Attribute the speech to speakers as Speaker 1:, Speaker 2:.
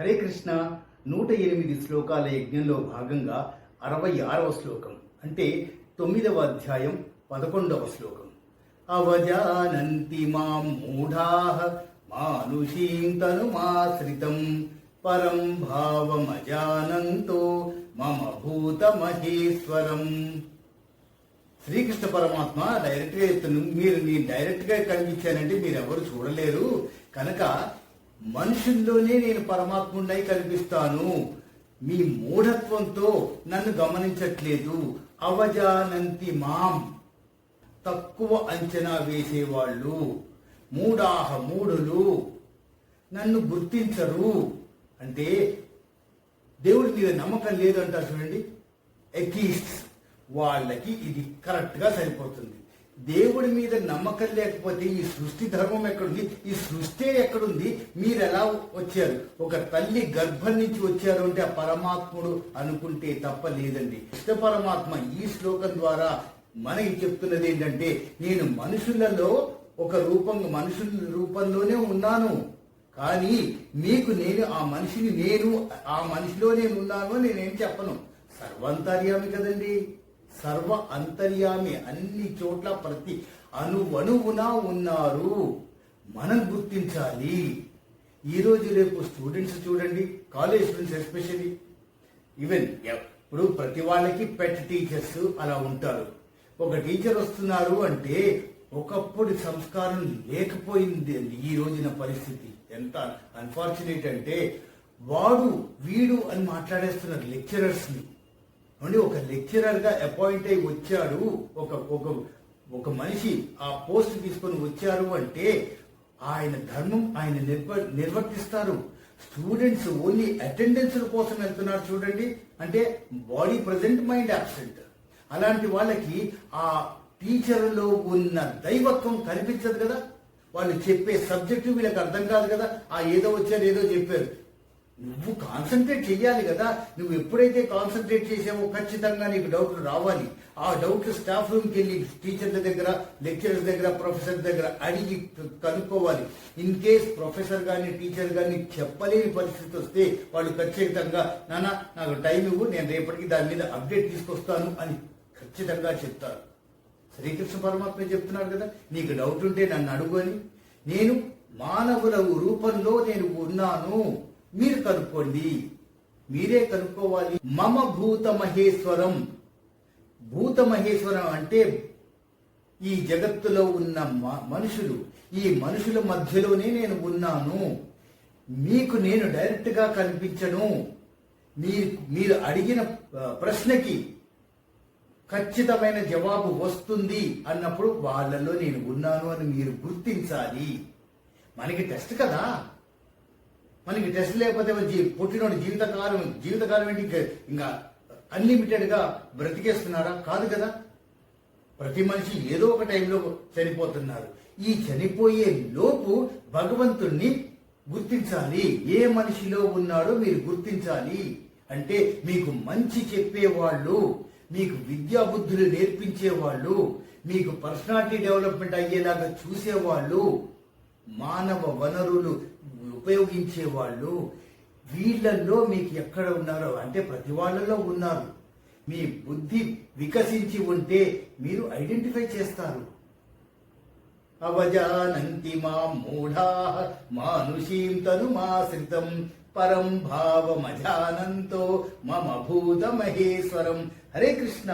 Speaker 1: హరే కృష్ణ నూట ఎనిమిది శ్లోకాల యజ్ఞంలో భాగంగా అరవై ఆరవ శ్లోకం అంటే తొమ్మిదవ అధ్యాయం పదకొండవ శ్లోకం. అవజానంతి మాం మూఢా మానుషీం తనుమాశ్రితం పరం భావమజానంతో మమ భూత మహేశ్వరం. శ్రీకృష్ణ పరమాత్మ డైరెక్ట్గా చెప్తున్నాను మీరు నేను డైరెక్ట్గా కనిపించానంటే మీరు ఎవరు చూడలేరు. కనుక మనుషుల్లోనే నేను పరమాత్ముడై కనిపిస్తాను మీ మూఢత్వంతో నన్ను గమనించట్లేదు. అవజానంతి మాం. తక్కువ అంచనా వేసేవాళ్ళు. మూడాహ మూడులు నన్ను గుర్తించరు. అంటే దేవుడి మీద నమ్మకం లేదు అంటారు చూడండి. ఎకీస్ట్ వాళ్ళకి ఇది కరెక్ట్గా సరిపోతుంది. దేవుడి మీద నమ్మకం లేకపోతే ఈ సృష్టి ధర్మం ఎక్కడుంది? ఈ సృష్టి ఎక్కడుంది? మీరు ఎలా వచ్చారు? ఒక తల్లి గర్భం నుంచి వచ్చారు అంటే ఆ పరమాత్ముడు అనుకుంటే తప్ప లేదండి. ఇష్ట పరమాత్మ ఈ శ్లోకం ద్వారా మనకి చెప్తున్నది ఏంటంటే నేను మనుషులలో ఒక రూపంగా మనుషుల రూపంలోనే ఉన్నాను. కానీ మీకు నేను ఆ మనిషిని నేను ఆ మనిషిలో నేను ఉన్నాను నేనేం చెప్పను. సర్వంతర్యామి కదండి. సర్వ అంతర్యామి అన్ని చోట్ల ప్రతి అణువణువున ఉన్నారు. మనం గుర్తించాలి. ఈ రోజు రేపు స్టూడెంట్స్ చూడండి కాలేజ్ స్టూడెంట్స్ ఎస్పెషల్లీ. ఈవెన్ ఇప్పుడు ప్రతి వాళ్ళకి పెట్ టీచర్స్ అలా ఉంటారు. ఒక టీచర్ వస్తున్నారు అంటే ఒకప్పుడు సంస్కారం లేకపోయింది ఈ రోజున పరిస్థితి. ఎంత అన్ఫార్చునేట్ అంటే వాడు వీడు అని మాట్లాడేస్తున్నారు లెక్చరర్స్ని నుండి ఒక లెక్చరర్గా అపాయింట్ అయి వచ్చాడు. ఒక ఒక ఒక మనిషి ఆ పోస్ట్ తీసుకొని వచ్చారు అంటే ఆయన ధర్మం ఆయన నిర్వ నిర్వర్తిస్తారు. స్టూడెంట్స్ ఓన్లీ అటెండెన్స్ కోసం వెళ్తున్నారు చూడండి. అంటే బాడీ ప్రజెంట్ మైండ్ యాబ్సెంట్ అలాంటి వాళ్ళకి ఆ టీచర్లో ఉన్న దైవత్వం కనిపించదు కదా. వాళ్ళు చెప్పే సబ్జెక్టు వీళ్ళకి అర్థం కాదు కదా. ఆ ఏదో వచ్చారు ఏదో చెప్పారు. నువ్వు కాన్సన్ట్రేట్ చేయాలి కదా. నువ్వు ఎప్పుడైతే కాన్సన్ట్రేట్ చేసావో ఖచ్చితంగా నీకు డౌట్లు రావాలి. ఆ డౌట్లు స్టాఫ్ రూమ్కి వెళ్ళి టీచర్ల దగ్గర లెక్చరర్స్ దగ్గర ప్రొఫెసర్ దగ్గర అడిగి కనుక్కోవాలి. ఇన్ కేస్ ప్రొఫెసర్ కానీ టీచర్ కానీ చెప్పలేని పరిస్థితి వస్తే వాళ్ళు ఖచ్చితంగా నాన్న నాకు టైం ఇవ్వు నేను రేపటికి దాని మీద అప్డేట్ తీసుకొస్తాను అని ఖచ్చితంగా చెప్తారు. శ్రీకృష్ణ పరమాత్మ చెప్తున్నారు కదా నీకు డౌట్ ఉంటే నన్ను అడుగు అని. నేను మానవుల రూపంలో నేను ఉన్నాను. మీరు కనుక్కోండి. మీరే కనుక్కోవాలి. మమ భూత మహేశ్వరం. భూత మహేశ్వరం అంటే ఈ జగత్తులో ఉన్న మ- మనుషులు. ఈ మనుషుల మధ్యలోనే నేను ఉన్నాను. మీకు నేను డైరెక్ట్గా కనిపించను. మీరు మీరు అడిగిన ప్రశ్నకి ఖచ్చితమైన జవాబు వస్తుంది అన్నప్పుడు వాళ్ళలో నేను ఉన్నాను అని మీరు గుర్తించాలి. మనకి టెస్ట్ కదా? మనకి టెస్ట్ లేకపోతే జీ- పుట్టినోడు జీవితకాలం జీవితకాలం ఏంటి? ఇంకా- అన్లిమిటెడ్గా అన్లిమిటెడ్గా బ్రతికేస్తున్నారా కాదు కదా. ప్రతి మనిషి ఏదో ఒక టైంలో చనిపోతున్నారు. ఈ చనిపోయే లోపు భగవంతుణ్ణి గుర్తించాలి. ఏ మనిషిలో ఉన్నాడో మీరు గుర్తించాలి. అంటే మీకు మంచి చెప్పేవాళ్ళు మీకు విద్యా బుద్ధులు నేర్పించేవాళ్ళు మీకు పర్సనాలిటీ డెవలప్మెంట్ అయ్యేలాగా చూసేవాళ్ళు మానవ వనరులు ఉపయోగించే వాళ్ళు వీళ్ళల్లో మీకు ఎక్కడ ఉన్నారో అంటే ప్రతి వాళ్ళలో ఉన్నారు. మీ బుద్ధి వికసించి ఉంటే మీరు ఐడెంటిఫై చేస్తారు. అవజానంతి మా మూఢా మానుషీం తనుమాశ్రితం పరం భావమజానంతో మమ భూత మహేశ్వరం హరే కృష్ణ!